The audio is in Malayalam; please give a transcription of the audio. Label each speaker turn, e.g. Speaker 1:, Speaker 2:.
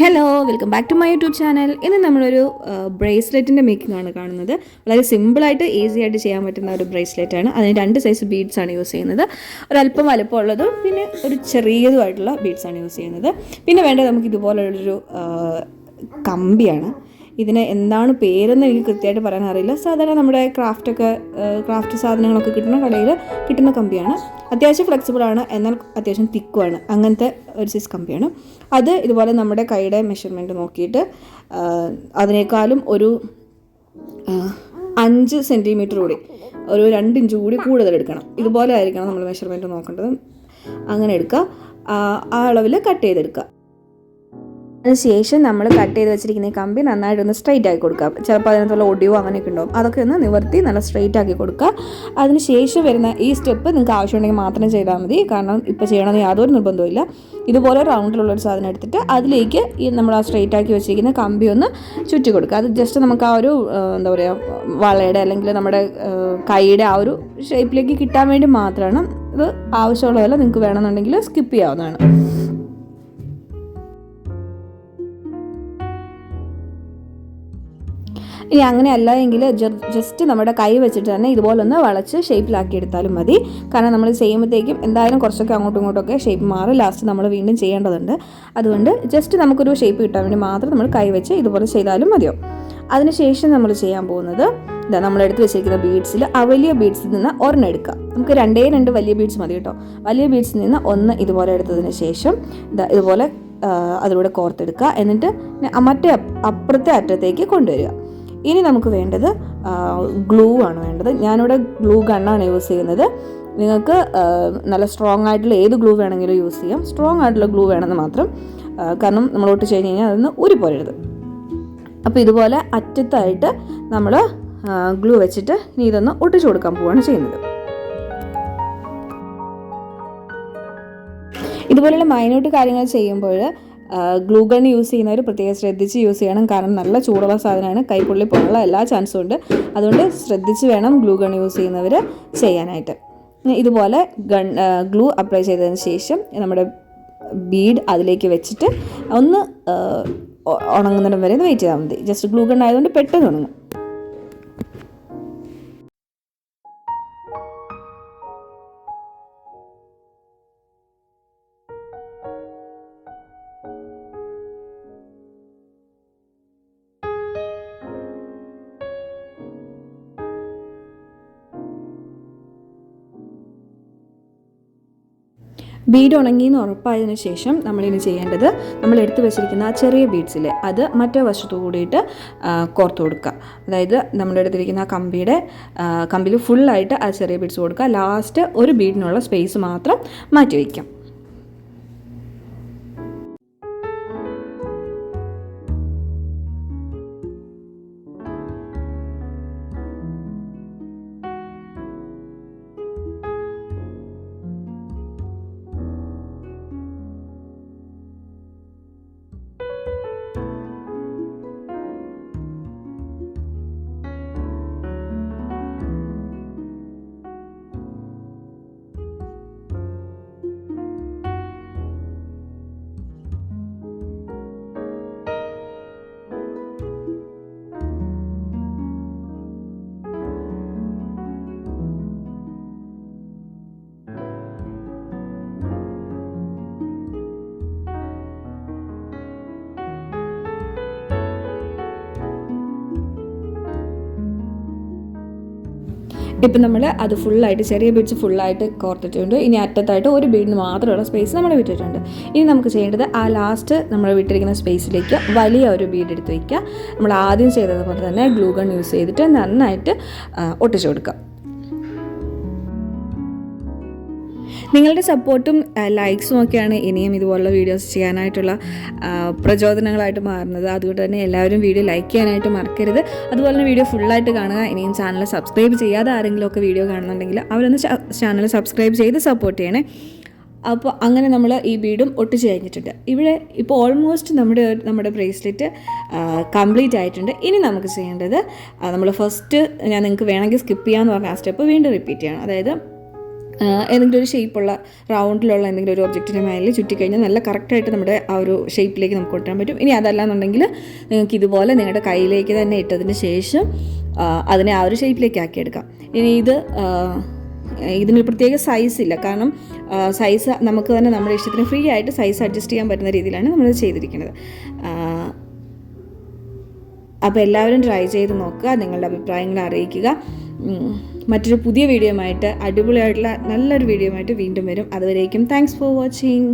Speaker 1: Hello welcome back to my YouTube channel ഇന്ന് നമ്മളൊരു ബ്രേസ്ലെറ്റിന്റെ മേക്കിംഗ് ആണ് കാണുന്നത്. വളരെ സിമ്പിളായിട്ട് ഈസി ആയിട്ട് ചെയ്യാൻ പറ്റുന്ന ഒരു ബ്രേസ്ലെറ്റ് ആണ്. അതിന് രണ്ട് സൈസ് ബീഡ്സ് ആണ് യൂസ് ചെയ്യുന്നത്. ഒരല്പം വലുപ്പമുള്ളതും പിന്നെ ഒരു ചെറിയതുമായിട്ടുള്ള ബീഡ്സ് ആണ് യൂസ് ചെയ്യുന്നത്. പിന്നെ വേണ്ടത് നമുക്ക് ഇതുപോലുള്ളൊരു ആ, കമ്പിയാണ്. ഇതിന് എന്താണ് പേരെന്ന് എനിക്ക് കൃത്യമായിട്ട് പറയാൻ അറിയില്ല. സാധാരണ നമ്മുടെ ക്രാഫ്റ്റൊക്കെ ക്രാഫ്റ്റ് സാധനങ്ങളൊക്കെ കിട്ടുന്ന കടയിൽ കിട്ടുന്ന കമ്പിയാണ്. അത്യാവശ്യം ഫ്ലെക്സിബിൾ ആണ് എന്നാൽ അത്യാവശ്യം തിക്കുമാണ് അങ്ങനത്തെ ഒരു സൈസ് കമ്പിയാണ്. അത് ഇതുപോലെ നമ്മുടെ കൈയുടെ മെഷർമെന്റ് നോക്കിയിട്ട് അതിനേക്കാളും ഒരു അഞ്ച് സെന്റിമീറ്റർ കൂടി ഒരു രണ്ട് ഇഞ്ച് കൂടി കൂടുതൽ എടുക്കണം. ഇതുപോലെ ആയിരിക്കണം നമ്മൾ മെഷർമെന്റ് നോക്കേണ്ടത്. അങ്ങനെ എടുക്കുക. ആ അളവിൽ കട്ട് ചെയ്തെടുക്കുക. അതിനുശേഷം നമ്മൾ കട്ട് ചെയ്ത് വെച്ചിരിക്കുന്ന കമ്പി നന്നായിട്ടൊന്ന് സ്ട്രൈറ്റ് ആക്കി കൊടുക്കുക. ചിലപ്പോൾ അതിനകത്തുള്ള ഒടിയോ അങ്ങനെയൊക്കെ ഉണ്ടാവും. അതൊക്കെ ഒന്ന് നിവർത്തി നല്ല സ്ട്രൈറ്റ് ആക്കി കൊടുക്കുക. അതിനുശേഷം വരുന്ന ഈ സ്റ്റെപ്പ് നിങ്ങൾക്ക് ആവശ്യമുണ്ടെങ്കിൽ മാത്രം ചെയ്താൽ മതി. കാരണം ഇപ്പോൾ ചെയ്യണമെന്ന് യാതൊരു നിർബന്ധമില്ല ഇതുപോലെ റൗണ്ടിലുള്ള ഒരു സാധനം എടുത്തിട്ട് അതിലേക്ക് ഈ നമ്മൾ ആ സ്ട്രൈറ്റ് ആക്കി വെച്ചിരിക്കുന്ന കമ്പി ഒന്ന് ചുറ്റി കൊടുക്കുക. അത് ജസ്റ്റ് നമുക്ക് ആ ഒരു എന്താ പറയുക വളയുടെ അല്ലെങ്കിൽ നമ്മുടെ കൈയുടെ ആ ഒരു ഷേപ്പിലേക്ക് കിട്ടാൻ വേണ്ടി മാത്രമാണ് ഇത് ആവശ്യമുള്ളതല്ല നിങ്ങൾക്ക് വേണമെന്നുണ്ടെങ്കിൽ സ്കിപ്പ് ചെയ്യാവുന്നതാണ്. ഇനി അങ്ങനെ അല്ല എങ്കിൽ ജസ്റ്റ് നമ്മുടെ കൈ വെച്ചിട്ട് തന്നെ ഇതുപോലൊന്ന് വളച്ച് ഷേപ്പിലാക്കി എടുത്താലും മതി. കാരണം നമ്മൾ ചെയ്യുമ്പോഴത്തേക്കും എന്തായാലും കുറച്ചൊക്കെ അങ്ങോട്ടും ഇങ്ങോട്ടൊക്കെ ഷേപ്പ് മാറും ലാസ്റ്റ് നമ്മൾ വീണ്ടും ചെയ്യേണ്ടതുണ്ട്. അതുകൊണ്ട് ജസ്റ്റ് നമുക്കൊരു ഷേപ്പ് കിട്ടാൻ വേണ്ടി മാത്രം നമ്മൾ കൈ വെച്ച് ഇതുപോലെ ചെയ്താലും മതിയോ? അതിനുശേഷം നമ്മൾ ചെയ്യാൻ പോകുന്നത് ഇതാ നമ്മൾ എടുത്ത് വെച്ചിരിക്കുന്ന ബീഡ്സിൽ ആ വലിയ ബീഡ്സിൽ നിന്ന് ഒരെണ്ണം എടുക്കുക. നമുക്ക് രണ്ടേ രണ്ട് വലിയ ബീഡ്സ് മതി കേട്ടോ. വലിയ ബീഡ്സിൽ നിന്ന് ഒന്ന് ഇതുപോലെ എടുത്തതിന് ശേഷം ഇതാ ഇതുപോലെ അതിലൂടെ കോർത്തെടുക്കുക. എന്നിട്ട് മറ്റേ അപ്പ് അപ്പുറത്തെ അറ്റത്തേക്ക് കൊണ്ടുവരിക. ഇനി നമുക്ക് വേണ്ടത് ഗ്ലൂ ആണ് വേണ്ടത്. ഞാനിവിടെ ഗ്ലൂ ഗണ്ണാണ് യൂസ് ചെയ്യുന്നത്. നിങ്ങൾക്ക് നല്ല സ്ട്രോങ് ആയിട്ടുള്ള ഏത് ഗ്ലൂ വേണമെങ്കിലും യൂസ് ചെയ്യാം. സ്ട്രോങ് ആയിട്ടുള്ള ഗ്ലൂ വേണമെന്ന് മാത്രം കാരണം നമ്മൾ ഒട്ടിച്ച് ചെയ്ത് കഴിഞ്ഞാൽ അതൊന്ന് ഊരിപ്പോരരുത്. അപ്പോൾ ഇതുപോലെ അറ്റത്തായിട്ട് നമ്മൾ ഗ്ലൂ വെച്ചിട്ട് ഇനി ഇതൊന്ന് ഒട്ടിച്ചു കൊടുക്കാൻ പോവുകയാണ് ചെയ്യുന്നത്. ഇതുപോലെയുള്ള മൈന്യൂട്ട് കാര്യങ്ങൾ ചെയ്യുമ്പോൾ ഗ്ലൂ ഗൺ യൂസ് ചെയ്യുന്നവർ പ്രത്യേകം ശ്രദ്ധിച്ച് യൂസ് ചെയ്യണം. കാരണം നല്ല ചൂടുള്ള സാധനമാണ്. കൈപ്പുള്ളി പോലുള്ള എല്ലാ ചാൻസും ഉണ്ട്. അതുകൊണ്ട് ശ്രദ്ധിച്ച് വേണം ഗ്ലൂഗൺ യൂസ് ചെയ്യുന്നവർ ചെയ്യാനായിട്ട്. ഇതുപോലെ ഗൺ ഗ്ലൂ അപ്ലൈ ചെയ്തതിന് ശേഷം നമ്മുടെ ബീഡ് അതിലേക്ക് വെച്ചിട്ട് ഒന്ന് ഉണങ്ങുന്നിടം വരെ വെയിറ്റ് ചെയ്താൽ മതി. ജസ്റ്റ് ഗ്ലൂ ഗൺ ആയതുകൊണ്ട് പെട്ടെന്ന് ഉണങ്ങും. ബീഡ് ഉണങ്ങി എന്ന് ഉറപ്പായതിനു ശേഷം നമ്മളിനി ചെയ്യേണ്ടത് നമ്മൾ എടുത്തു വെച്ചിരിക്കുന്ന ആ ചെറിയ ബീഡ്സിലെ അത് മറ്റേ വശത്തു കൂടിയിട്ട് കോർത്ത് കൊടുക്കുക. അതായത് നമ്മൾ എടുത്തിരിക്കുന്ന ആ കമ്പിയുടെ കമ്പിയിൽ ഫുള്ളായിട്ട് ആ ചെറിയ ബീഡ്സ് കൊടുക്കുക. ലാസ്റ്റ് ഒരു ബീഡിനുള്ള സ്പേസ് മാത്രം മാറ്റി വയ്ക്കാം. ഇപ്പം നമ്മൾ അത് ഫുള്ളായിട്ട് ചെറിയ ബീഡ്സ് ഫുള്ളായിട്ട് കോർത്തിട്ടുണ്ട്. ഇനി അറ്റത്തായിട്ട് ഒരു ബീഡിന് മാത്രമുള്ള സ്പേസ് നമ്മൾ വിട്ടിട്ടുണ്ട് ഇനി നമുക്ക് ചെയ്യേണ്ടത് ആ ലാസ്റ്റ് നമ്മൾ വിട്ടിരിക്കുന്ന സ്പേസിലേക്ക് വലിയ ഒരു ബീഡ് എടുത്ത് വയ്ക്കുക നമ്മൾ ആദ്യം ചെയ്തതുപോലെ തന്നെ ഗ്ലൂ ഗൺ യൂസ് ചെയ്തിട്ട് നന്നായിട്ട് ഒട്ടിച്ചു കൊടുക്കുക. നിങ്ങളുടെ സപ്പോർട്ടും ലൈക്സും ഒക്കെയാണ് ഇനിയും ഇതുപോലുള്ള വീഡിയോസ് ചെയ്യാനായിട്ടുള്ള പ്രചോദനങ്ങളായിട്ട് മാറുന്നത്. അതുകൊണ്ട് തന്നെ എല്ലാവരും വീഡിയോ ലൈക്ക് ചെയ്യാനായിട്ട് മറക്കരുത്. അതുപോലെ തന്നെ വീഡിയോ ഫുള്ളായിട്ട് കാണുക. ഇനിയും ചാനൽ സബ്സ്ക്രൈബ് ചെയ്യാതെ ആരെങ്കിലും ഒക്കെ വീഡിയോ കാണുന്നുണ്ടെങ്കിൽ അവരൊന്ന് ചാനൽ സബ്സ്ക്രൈബ് ചെയ്ത് സപ്പോർട്ട് ചെയ്യണേ. അപ്പോൾ അങ്ങനെ നമ്മൾ ഈ ബീഡും ഒട്ടിച്ച് കഴിഞ്ഞിട്ടുണ്ട്. ഇവിടെ ഇപ്പോൾ ഓൾമോസ്റ്റ് നമ്മുടെ നമ്മുടെ ബ്രേസ്ലെറ്റ് കംപ്ലീറ്റ് ആയിട്ടുണ്ട്. ഇനി നമുക്ക് ചെയ്യേണ്ടത് നമ്മൾ ഫസ്റ്റ് ഞാൻ നിങ്ങൾക്ക് വേണമെങ്കിൽ സ്കിപ്പ് ചെയ്യാമെന്ന് പറഞ്ഞ ആ സ്റ്റെപ്പ് വീണ്ടും റിപ്പീറ്റ് ചെയ്യണം. അതായത് ഏതെങ്കിലും ഒരു ഷേപ്പുള്ള റൗണ്ടിലുള്ള എന്തെങ്കിലും ഒരു ഒബ്ജക്റ്റിന്റെ മേലിൽ ചുറ്റിക്കഴിഞ്ഞാൽ നല്ല കറക്റ്റായിട്ട് നമ്മുടെ ആ ഒരു ഷേപ്പിലേക്ക് നമുക്ക് കൊണ്ടുവരാൻ പറ്റും. ഇനി അതല്ലാന്നുണ്ടെങ്കിൽ നിങ്ങൾക്ക് ഇതുപോലെ നിങ്ങളുടെ കയ്യിലേക്ക് തന്നെ ഇട്ടതിന് ശേഷം അതിനെ ആ ഒരു ഷേപ്പിലേക്ക് ആക്കിയെടുക്കാം ഇനി ഇത് ഇതിനൊരു പ്രത്യേക സൈസ് ഇല്ല. കാരണം സൈസ് നമുക്ക് തന്നെ നമ്മുടെ ഇഷ്ടത്തിന് ഫ്രീ ആയിട്ട് സൈസ് അഡ്ജസ്റ്റ് ചെയ്യാൻ പറ്റുന്ന രീതിയിലാണ് നമ്മൾ ചെയ്തിരിക്കുന്നത്. അപ്പോൾ എല്ലാവരും ട്രൈ ചെയ്ത് നോക്കുക നിങ്ങളുടെ അഭിപ്രായങ്ങൾ അറിയിക്കുക. മറ്റൊരു പുതിയ വീഡിയോയുമായിട്ട് അടിപൊളിയായിട്ടുള്ള നല്ലൊരു വീഡിയോയുമായിട്ട് വീണ്ടും വരും. അതുവരേക്കും താങ്ക്സ് ഫോർ വാച്ചിങ്